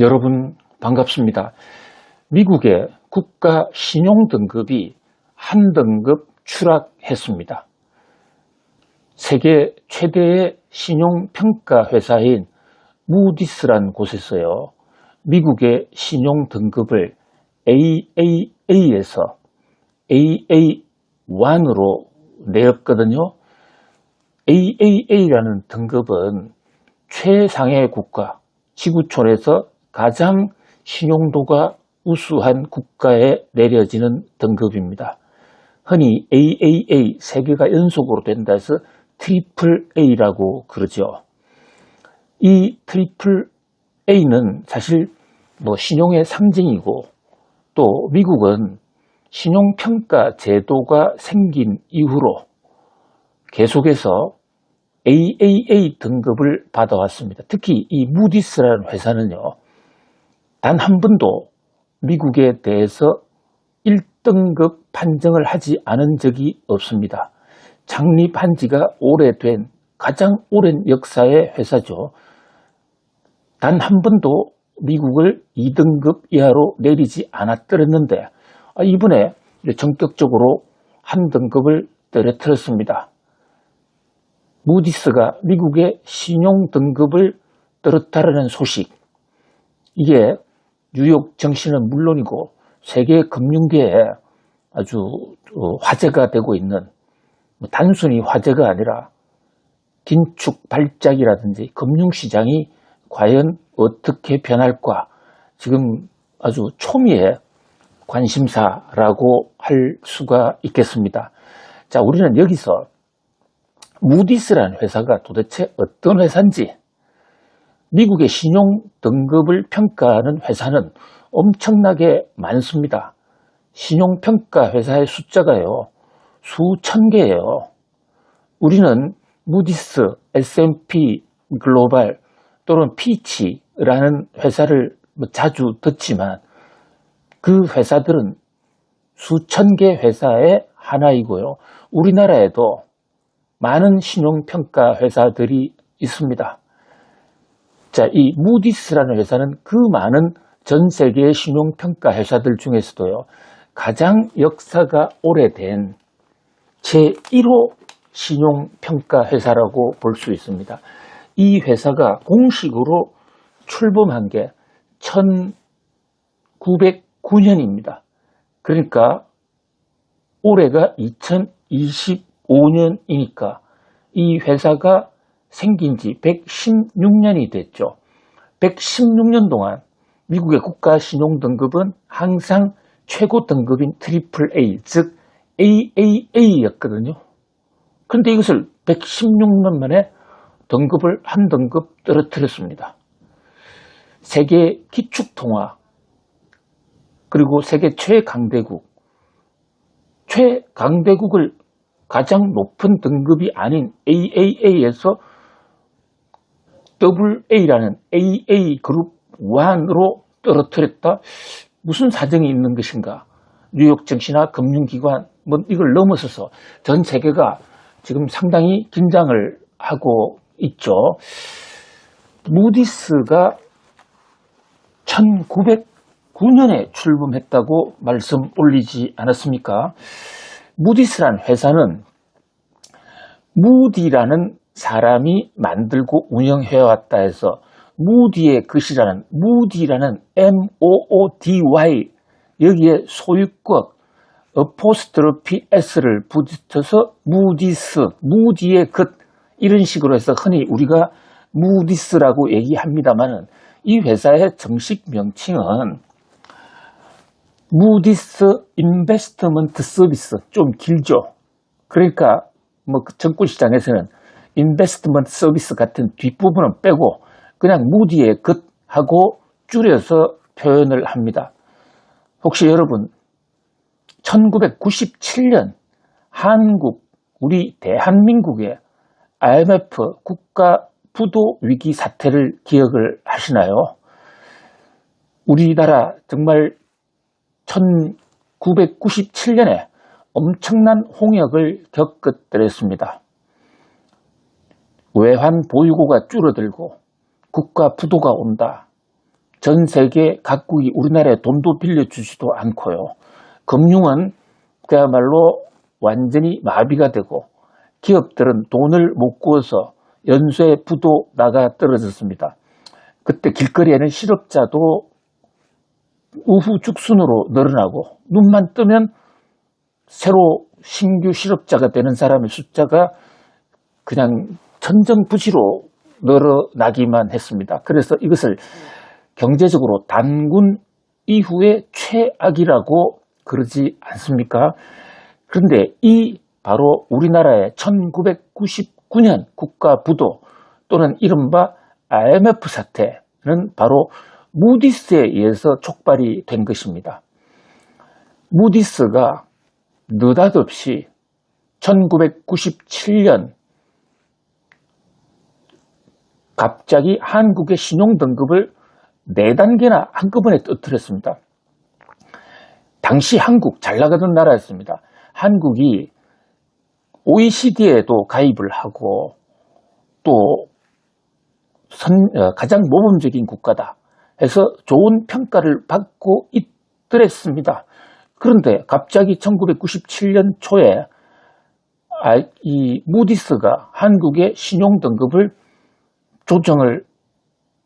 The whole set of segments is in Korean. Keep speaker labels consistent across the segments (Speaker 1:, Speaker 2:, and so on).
Speaker 1: 여러분 반갑습니다. 미국의 국가 신용 등급이 한 등급 추락했습니다. 세계 최대의 신용 평가 회사인 무디스란 곳에서요. 미국의 신용 등급을 AAA에서 AA1으로 내었거든요. AAA라는 등급은 최상의 국가, 지구촌에서 가장 신용도가 우수한 국가에 내려지는 등급입니다. 흔히 AAA 세 개가 연속으로 된다 해서 트리플 A라고 그러죠. 이 트리플 A는 사실 뭐 신용의 상징이고 또 미국은 신용평가 제도가 생긴 이후로 계속해서 AAA 등급을 받아왔습니다. 특히 이 무디스라는 회사는요, 단 한 번도 미국에 대해서 1등급 판정을 하지 않은 적이 없습니다. 창립한 지가 오래된 가장 오랜 역사의 회사죠. 단 한 번도 미국을 2등급 이하로 내리지 않았더랬는데 아, 이번에 정격적으로 한 등급을 떨어뜨렸습니다. 무디스가 미국의 신용 등급을 떨어뜨리는 소식 이게 뉴욕 정신은 물론이고 세계 금융계에 아주 어, 화제가 되고 있는 뭐 단순히 화제가 아니라 긴축 발작이라든지 금융시장이 과연 어떻게 변할까 지금 아주 초미의 관심사라고 할 수가 있겠습니다. 자, 우리는 여기서 무디스라는 회사가 도대체 어떤 회사인지 미국의 신용 등급을 평가하는 회사는 엄청나게 많습니다. 신용 평가 회사의 숫자가요, 수천 개예요. 우리는 무디스, S&P 글로벌 또는 피치라는 회사를 뭐 자주 듣지만 그 회사들은 수천 개 회사의 하나이고요. 우리나라에도 많은 신용평가 회사들이 있습니다. 자, 이 무디스라는 회사는 그 많은 전 세계의 신용평가 회사들 중에서도요, 가장 역사가 오래된 제1호 신용평가 회사라고 볼 수 있습니다. 이 회사가 공식으로 출범한 게 1909년입니다. 그러니까 올해가 2025년이니까 이 회사가 생긴 지 116년이 됐죠. 116년 동안 미국의 국가 신용 등급은 항상 최고 등급인 트리플 A, 즉 AAA였거든요. 그런데 이것을 116년 만에 등급을 한 등급 떨어뜨렸습니다. 세계 기축통화 그리고 세계 최강대국 최강대국을 가장 높은 등급이 아닌 AAA에서 AA라는 AA 그룹 1으로 떨어뜨렸다. 무슨 사정이 있는 것인가? 뉴욕 증시나 금융기관 뭐 이걸 넘어서서 전 세계가 지금 상당히 긴장을 하고 있죠. 무디스가 1909년에 출범했다고 말씀 올리지 않았습니까? 무디스란 회사는 무디라는 사람이 만들고 운영해왔다 해서 무디의 글씨라는 무디라는 M-O-O-D-Y 여기에 소유격 어포스트로피 S를 붙여서 무디스, 무디의 것 이런 식으로 해서 흔히 우리가 무디스라고 얘기합니다만은 이 회사의 정식 명칭은 무디스 인베스트먼트 서비스 좀 길죠. 그러니까 뭐 정권 시장에서는 인베스트먼트 서비스 같은 뒷부분은 빼고 그냥 무디의 것 하고 줄여서 표현을 합니다. 혹시 여러분 1997년 한국 우리 대한민국의 IMF 국가 부도 위기 사태를 기억을 하시나요? 우리나라 정말 1997년에 엄청난 홍역을 겪었더랬습니다. 외환 보유고가 줄어들고 국가 부도가 온다. 전 세계 각국이 우리나라에 돈도 빌려주지도 않고요. 금융은 그야말로 완전히 마비가 되고 기업들은 돈을 못 구워서 연쇄 부도 나가 떨어졌습니다. 그때 길거리에는 실업자도 우후죽순으로 늘어나고 눈만 뜨면 새로 신규 실업자가 되는 사람의 숫자가 그냥 천정부지로 늘어나기만 했습니다. 그래서 이것을 경제적으로 단군 이후의 최악이라고 그러지 않습니까? 그런데 이 바로 우리나라의 1999년 국가부도 또는 이른바 IMF 사태는 바로 무디스에 의해서 촉발이 된 것입니다. 무디스가 느닷없이 1997년 갑자기 한국의 신용등급을 4단계나 한꺼번에 떨어뜨렸습니다. 당시 한국 잘 나가던 나라였습니다. 한국이 OECD에도 가입을 하고 또 선, 어, 가장 모범적인 국가다 해서 좋은 평가를 받고 있더랬습니다. 그런데 갑자기 1997년 초에 아, 이 무디스가 한국의 신용 등급을 조정을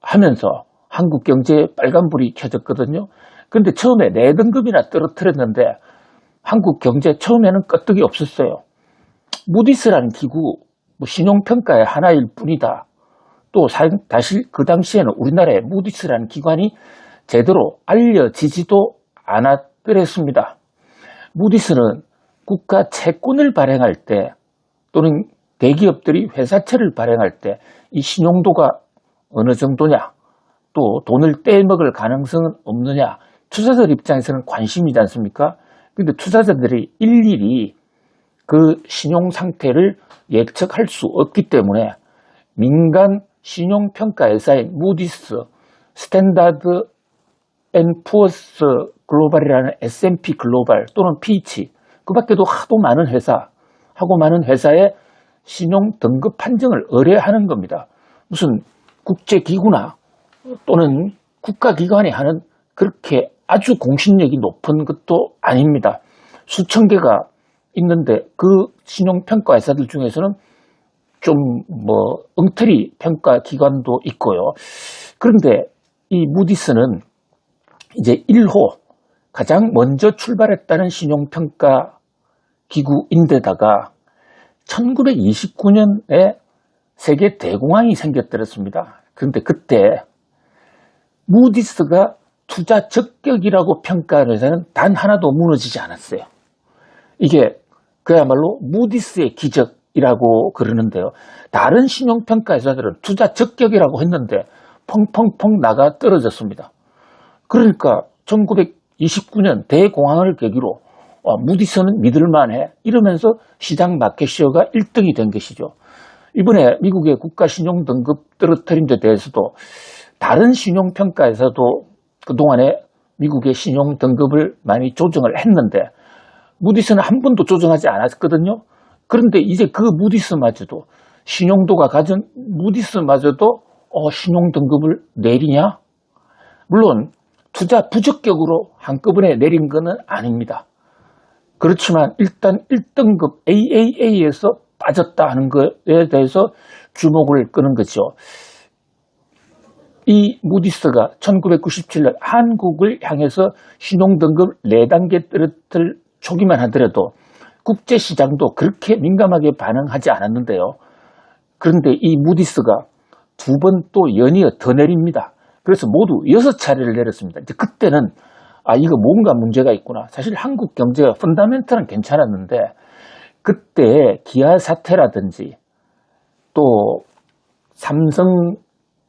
Speaker 1: 하면서 한국 경제에 빨간불이 켜졌거든요. 그런데 처음에 네 등급이나 떨어뜨렸는데 한국 경제 처음에는 끄떡이 없었어요. 무디스라는 기구 뭐 신용평가의 하나일 뿐이다. 또 다시 그 당시에는 우리나라에 무디스라는 기관이 제대로 알려지지도 않았더랬습니다. 무디스는 국가 채권을 발행할 때 또는 대기업들이 회사채를 발행할 때 이 신용도가 어느 정도냐 또 돈을 떼먹을 가능성은 없느냐 투자자 입장에서는 관심이지 않습니까? 근데 투자자들이 일일이 그 신용 상태를 예측할 수 없기 때문에 민간 신용평가 회사인 무디스, 스탠다드 앤 푸어스 글로벌이라는 S&P 글로벌 또는 피치 그 밖에도 하도 많은 회사 하고 많은 회사의 신용 등급 판정을 의뢰하는 겁니다. 무슨 국제기구나 또는 국가기관이 하는 그렇게 아주 공신력이 높은 것도 아닙니다. 수천 개가 있는데 그 신용평가 회사들 중에서는 좀 뭐 엉터리 평가 기관도 있고요. 그런데 이 무디스는 이제 1호 가장 먼저 출발했다는 신용평가 기구인데다가 1929년에 세계 대공황이 생겼더랬습니다. 그런데 그때 무디스가 투자 적격이라고 평가한 회사는 단 하나도 무너지지 않았어요. 이게 그야말로 무디스의 기적이라고 그러는데요. 다른 신용평가 회사들은 투자 적격이라고 했는데 펑펑펑 나가 떨어졌습니다. 그러니까 1929년 대공황을 계기로 어, 무디스는 믿을만해 이러면서 시장 마켓시어가 1등이 된 것이죠. 이번에 미국의 국가 신용 등급 떨어뜨린 데 대해서도 다른 신용평가에서도 그동안에 미국의 신용 등급을 많이 조정을 했는데 무디스는 한 번도 조정하지 않았거든요. 그런데 이제 그 무디스마저도 신용도가 가진 무디스마저도 어, 신용 등급을 내리냐? 물론 투자 부적격으로 한꺼번에 내린 것은 아닙니다. 그렇지만 일단 1등급 AAA에서 빠졌다 하는 것에 대해서 주목을 끄는 거죠. 이 무디스가 1997년 한국을 향해서 신용등급 4단계 떨어뜨릴 초기만 하더라도 국제시장도 그렇게 민감하게 반응하지 않았는데요. 그런데 이 무디스가 두 번 또 연이어 더 내립니다. 그래서 모두 여섯 차례를 내렸습니다. 이제 그때는 아 이거 뭔가 문제가 있구나. 사실 한국 경제가 펀다멘털은 괜찮았는데 그때 기아 사태라든지 또 삼성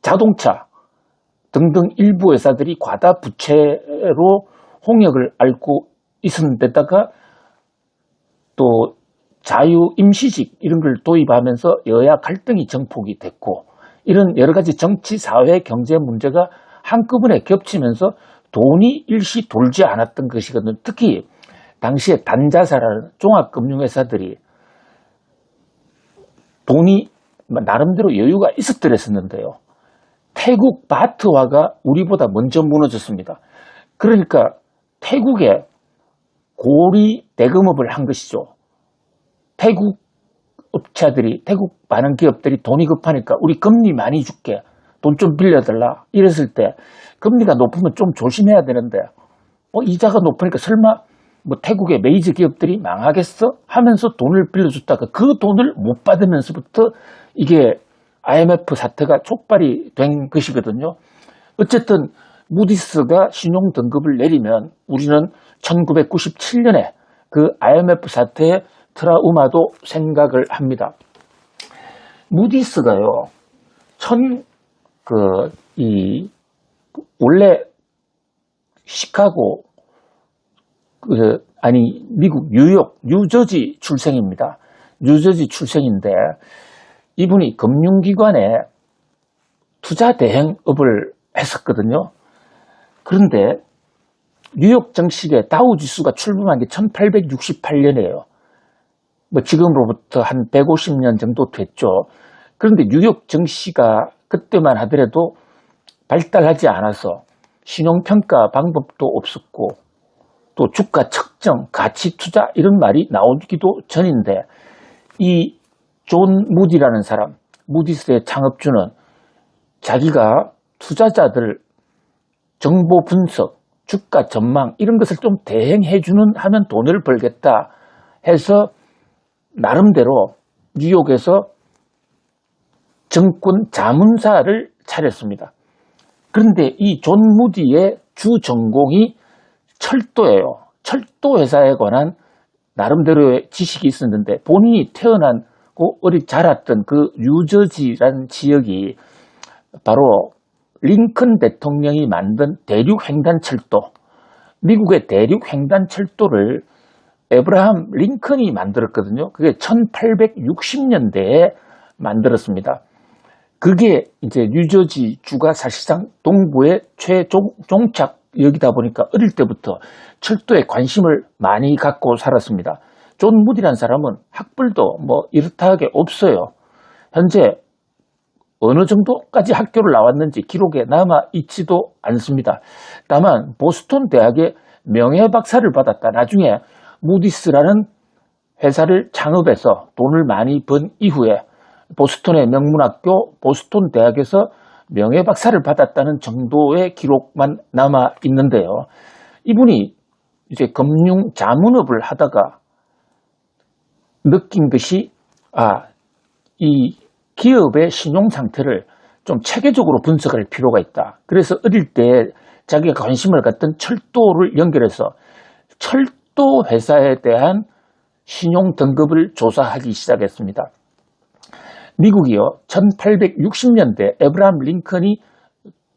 Speaker 1: 자동차 등등 일부 회사들이 과다 부채로 홍역을 앓고 있었는데다가 또 자유 임시직 이런 걸 도입하면서 여야 갈등이 정폭이 됐고 이런 여러 가지 정치, 사회, 경제 문제가 한꺼번에 겹치면서 돈이 일시 돌지 않았던 것이거든요. 특히 당시에 단자사라는 종합금융회사들이 돈이 나름대로 여유가 있었더랬었는데요. 태국 마트화가 우리보다 먼저 무너졌습니다. 그러니까 태국에 고리 대금업을 한 것이죠. 태국 업체들이, 태국 많은 기업들이 돈이 급하니까 우리 금리 많이 줄게. 돈 좀 빌려달라. 이랬을 때 금리가 높으면 좀 조심해야 되는데 어, 이자가 높으니까 설마 뭐 태국의 메이저 기업들이 망하겠어? 하면서 돈을 빌려줬다가 그 돈을 못 받으면서부터 이게 IMF 사태가 촉발이 된 것이거든요. 어쨌든 무디스가 신용 등급을 내리면 우리는 1997년에 그 IMF 사태의 트라우마도 생각을 합니다. 무디스가요, 천, 그, 이, 원래 시카고, 그, 아니, 미국 뉴욕, 뉴저지 출생입니다. 뉴저지 출생인데, 이분이 금융기관에 투자 대행업을 했었거든요. 그런데 뉴욕 정식의 다우 지수가 출범한 게 1868년이에요. 뭐 지금으로부터 한 150년 정도 됐죠. 그런데 뉴욕 정시가 그때만 하더라도 발달하지 않아서 신용평가 방법도 없었고 또 주가 측정, 가치 투자 이런 말이 나오기도 전인데 이 존 무디라는 사람, 무디스의 창업주는 자기가 투자자들 정보 분석, 주가 전망 이런 것을 좀 대행해 주는 하면 돈을 벌겠다 해서 나름대로 뉴욕에서 정권 자문사를 차렸습니다. 그런데 이 존 무디의 주 전공이 철도예요. 철도 회사에 관한 나름대로의 지식이 있었는데 본인이 태어난 고 어리 자랐던 그 뉴저지라는 지역이 바로 링컨 대통령이 만든 대륙 횡단 철도, 미국의 대륙 횡단 철도를 에브라함 링컨이 만들었거든요. 그게 1860년대에 만들었습니다. 그게 이제 뉴저지 주가 사실상 동부의 최종착역이다 보니까 어릴 때부터 철도에 관심을 많이 갖고 살았습니다. 존 무디란 사람은 학벌도 뭐 이렇다 하게 없어요. 현재 어느 정도까지 학교를 나왔는지 기록에 남아 있지도 않습니다. 다만 보스턴 대학의 명예 박사를 받았다. 나중에 무디스라는 회사를 창업해서 돈을 많이 번 이후에 보스턴의 명문학교 보스턴 대학에서 명예박사를 받았다는 정도의 기록만 남아 있는데요. 이분이 이제 금융 자문업을 하다가 느낀 것이 아, 이 기업의 신용 상태를 좀 체계적으로 분석할 필요가 있다. 그래서 어릴 때 자기가 관심을 갖던 철도를 연결해서 철도 회사에 대한 신용 등급을 조사하기 시작했습니다. 미국이요, 1860년대 에브라함 링컨이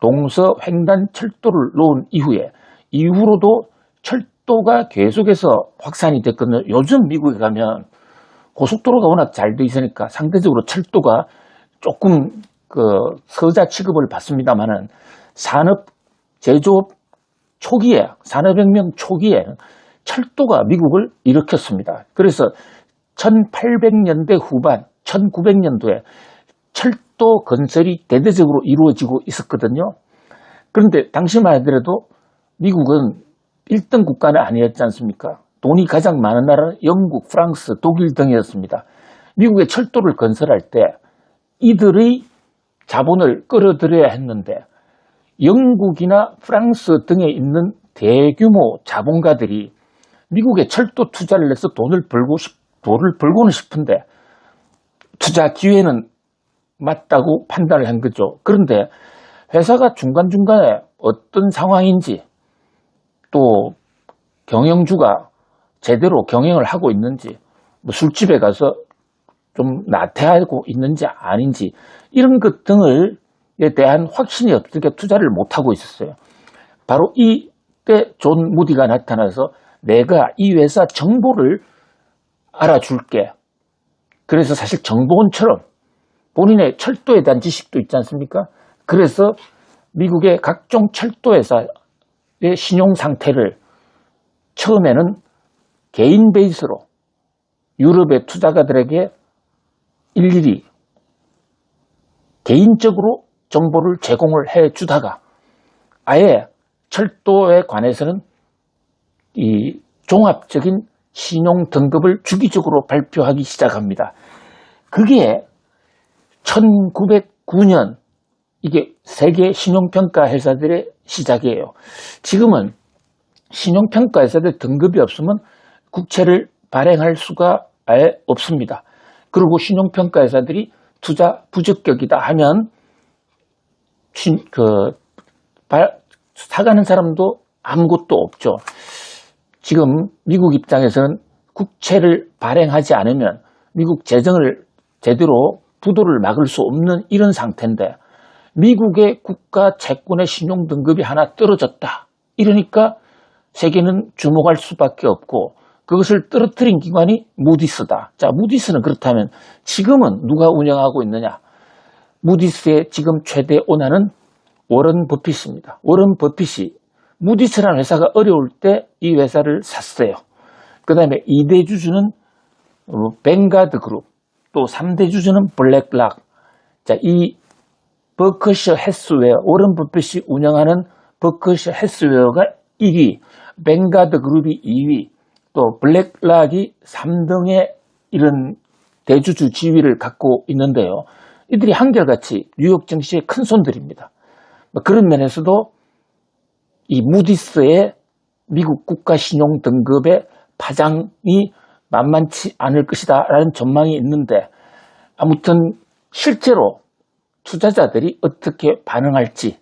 Speaker 1: 동서 횡단 철도를 놓은 이후에 이후로도 철도가 계속해서 확산이 됐거든요. 요즘 미국에 가면 고속도로가 워낙 잘 돼 있으니까 상대적으로 철도가 조금 그 서자 취급을 받습니다만은 산업 제조업 초기에 산업혁명 초기에 철도가 미국을 일으켰습니다. 그래서 1800년대 후반 1900년도에 철도 건설이 대대적으로 이루어지고 있었거든요. 그런데 당시만 하더라도 미국은 1등 국가는 아니었지 않습니까? 돈이 가장 많은 나라는 영국, 프랑스, 독일 등이었습니다. 미국의 철도를 건설할 때 이들의 자본을 끌어들여야 했는데 영국이나 프랑스 등에 있는 대규모 자본가들이 미국에 철도 투자를 해서 돈을 벌고 싶, 돈을 벌고는 싶은데 투자 기회는 맞다고 판단을 한 거죠. 그런데 회사가 중간중간에 어떤 상황인지 또 경영주가 제대로 경영을 하고 있는지, 뭐 술집에 가서 좀 나태하고 있는지 아닌지, 이런 것 등을에 대한 확신이 없으니까 투자를 못하고 있었어요. 바로 이때 존 무디가 나타나서 내가 이 회사 정보를 알아줄게. 그래서 사실 정보원처럼 본인의 철도에 대한 지식도 있지 않습니까? 그래서 미국의 각종 철도회사의 신용 상태를 처음에는 개인 베이스로 유럽의 투자가들에게 일일이 개인적으로 정보를 제공을 해 주다가 아예 철도에 관해서는 이 종합적인 신용 등급을 주기적으로 발표하기 시작합니다. 그게 1909년 이게 세계 신용평가 회사들의 시작이에요. 지금은 신용평가 회사들 등급이 없으면 국채를 발행할 수가 아예 없습니다. 그리고 신용평가 회사들이 투자 부적격이다 하면 신, 그, 발, 사가는 사람도 아무것도 없죠. 지금 미국 입장에서는 국채를 발행하지 않으면 미국 재정을 제대로 부도를 막을 수 없는 이런 상태인데 미국의 국가 채권의 신용 등급이 하나 떨어졌다. 이러니까 세계는 주목할 수밖에 없고 그것을 떨어뜨린 기관이 무디스다. 자, 무디스는 그렇다면 지금은 누가 운영하고 있느냐? 무디스의 지금 최대 오너는 워런 버핏입니다. 워런 버핏이 무디스라는 회사가 어려울 때 이 회사를 샀어요. 그 다음에 2대 주주는 뱅가드 그룹, 또 3대 주주는 블랙락. 자, 이 버커셔 헤스웨어, 워런 버핏이 운영하는 버커셔 헤스웨어가 1위, 뱅가드 그룹이 2위, 또 블랙락이 3등의 이런 대주주 지위를 갖고 있는데요. 이들이 한결같이 뉴욕 증시의 큰 손들입니다. 뭐 그런 면에서도 이 무디스의 미국 국가 신용 등급의 파장이 만만치 않을 것이다 라는 전망이 있는데 아무튼 실제로 투자자들이 어떻게 반응할지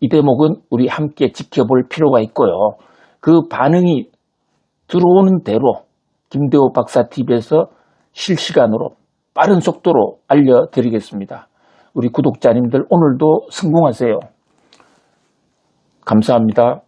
Speaker 1: 이 대목은 우리 함께 지켜볼 필요가 있고요. 그 반응이 들어오는 대로 김대호 박사 TV에서 실시간으로 빠른 속도로 알려드리겠습니다. 우리 구독자님들 오늘도 성공하세요. 감사합니다.